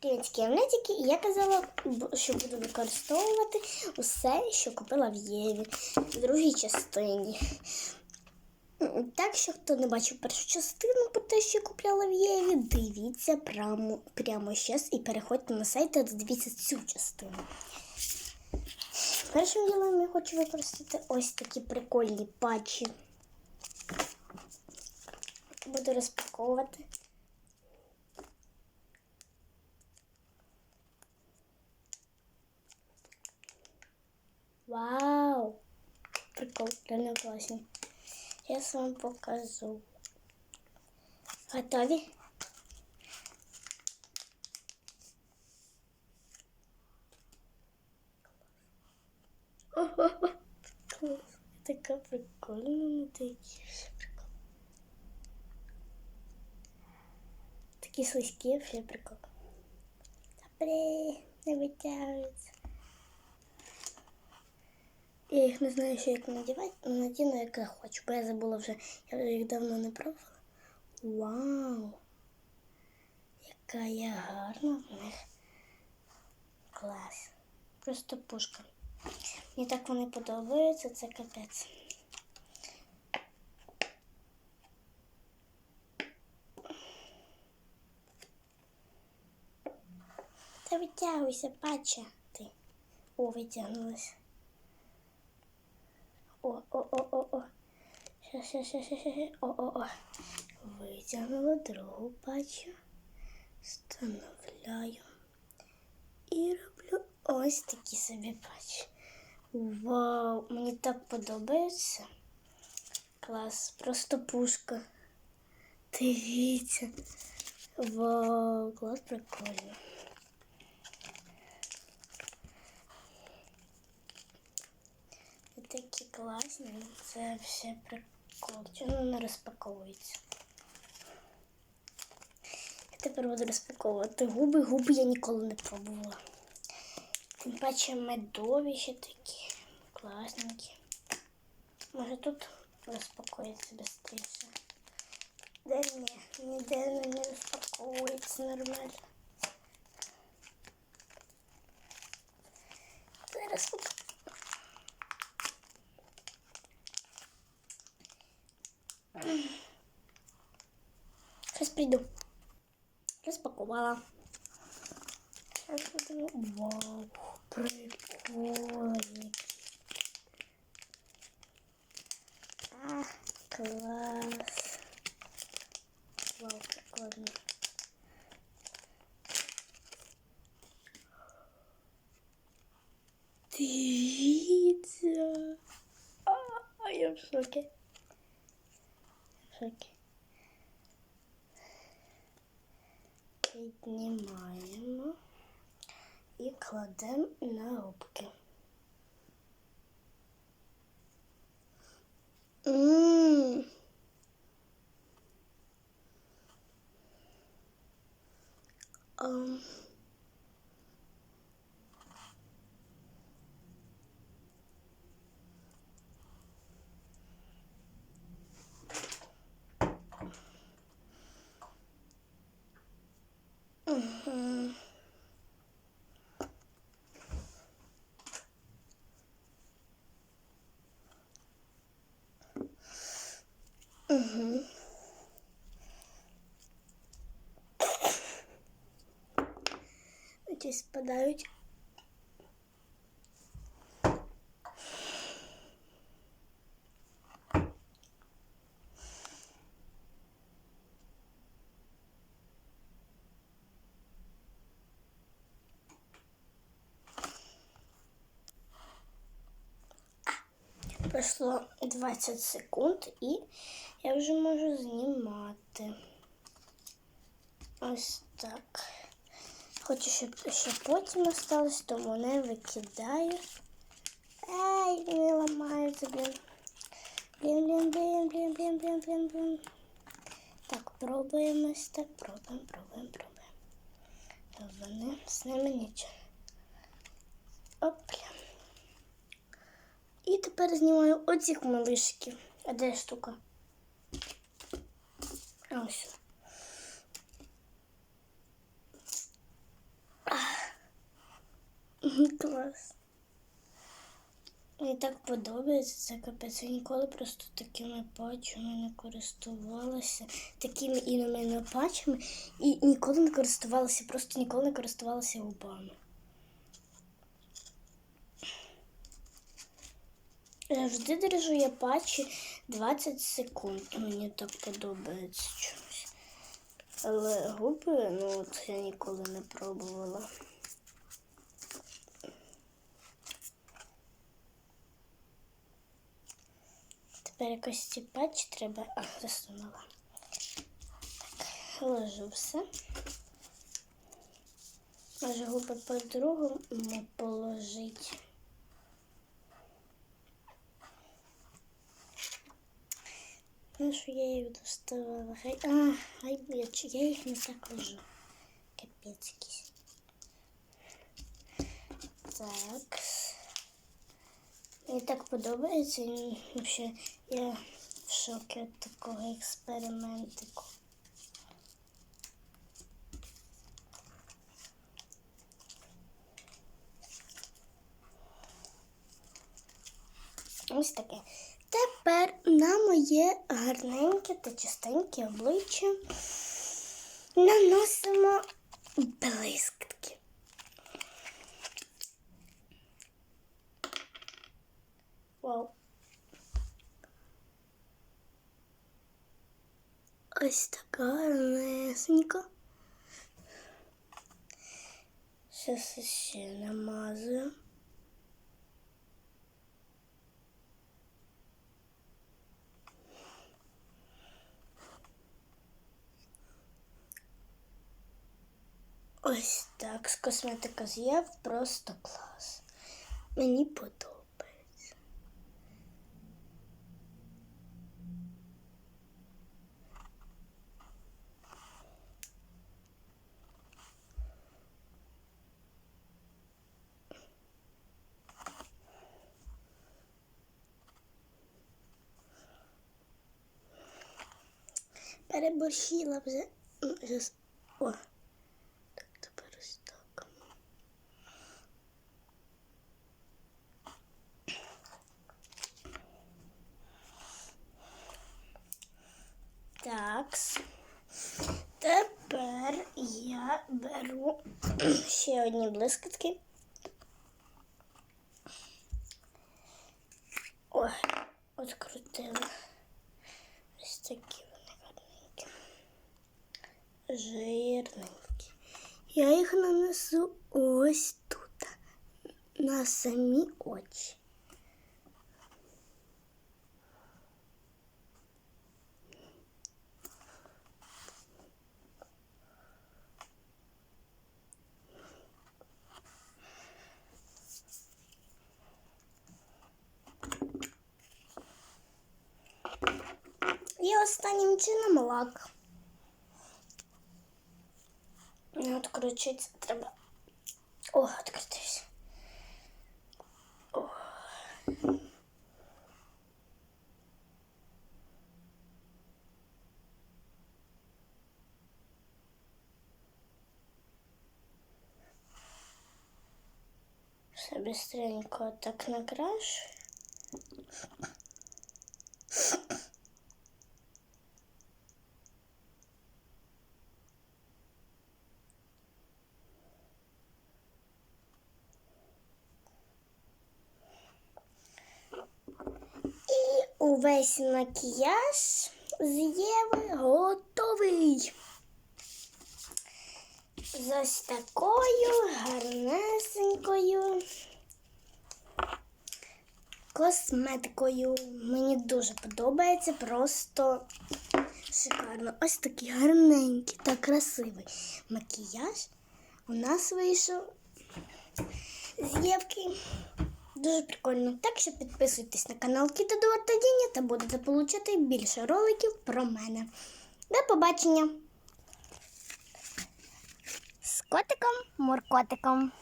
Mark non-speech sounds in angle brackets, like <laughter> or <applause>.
Привітки Амнетики, і я казала, що буду використовувати усе, що купила в Єві в другій частині. Так що, хто не бачив першу частину про те, що купляла в Єві, дивіться прямо, прямо зараз і переходьте на сайт та дивіться цю частину. Першим ділом я хочу використати ось такі прикольні патчі. Буду розпаковувати. Вау! Прикол, реально класні. Зараз вам покажу. Готові? <laughs> Така прикольна. Прикол. Такі слизькі, все прикол. Добре, не витягується. Я їх не знаю, що як надівати, але надіну, як я хочу, бо я забула вже, я їх давно не пробувала. Вау! Яка я гарна в них. Клас. Просто пушка. Мені так вони подобаються, це капець. Та витягуйся, пача ти. О, витягнулася. О, о, о, о, о. Ща, ща, ща, ща, ща. О, о, о. Витягнула другу пачу. Встановляю. І роблю ось такі собі патчі. Вау, мені так подобається. Клас, просто пушка. Дивіться. Вау, клас прикольно. Такі класні, це все прикол. Чому воно не розпаковується? Я тепер буду розпаковувати губи. Губи я ніколи не пробувала. Тим паче медові ще такі класненькі. Може тут розпакується швидше. Де ні, ніде не розпаковується нормально. Зараз приду. Распаковала. Вау, прикольный. А, класс. Вау, прикольно. Дивіться. А, я в шоке. В шоке. Піднімаємо і кладемо на. Ммм. Ам. Мгм. Ці спадають. Пройшло 20 секунд і я вже можу знімати. Ось так. Хочу, щоб ще потім осталось, тому не викидаю. Ай, не ламаються, блін. Блін, блін, блін, блін, блін, блін, блін, блін. Так, пробуємо так, пробуємо, пробуємо, пробуємо. Вони з ними нічого. Опля. І тепер знімаю оцих малишків. А де штука? Ось. Клас. Мені так подобається це капець. Я ніколи просто такими патчами не користувалася, такими іменними патчами і ніколи не користувалася, просто ніколи не користувалася губами. Завжди держу я патчі 20 секунд. Мені так подобається чомусь. Але губи, ну от я ніколи не пробувала. Тепер якось ці треба. А, засунула. Так, ложу все. Може губи по-другому положити. Ну, що я їх доставала. Хай, а, хай я, я їх не так ложу. Капець якийсь. Так. Мені так подобається. і Вообще, я в шокі від такого експериментику. Ось таке. Тепер на моє гарненьке та чистеньке обличчя наносимо блискітки. Вау. Ось така гарнесенька. Зараз ще намазую. Ось так. З косметика з'їв просто клас. Мені подобається. Переборщила вже. О. Так, тепер ось так. Так. Тепер я беру <clears throat> ще одні блискітки. Ой, открутила. Жирненькі. Я їх нанесу ось тут, на самі очі. І останнім чином лак. Откручиться треба. О, відкритився. Все быстренько так накрашу. Увесь макіяж з Єви готовий. З ось такою гарнесенькою косметикою. Мені дуже подобається, просто шикарно. Ось такий гарненький та красивий макіяж у нас вийшов з Євки. Дуже прикольно. Так що підписуйтесь на канал Кіта Дуарта Діні та будете получати більше роликів про мене. До побачення! З котиком, муркотиком.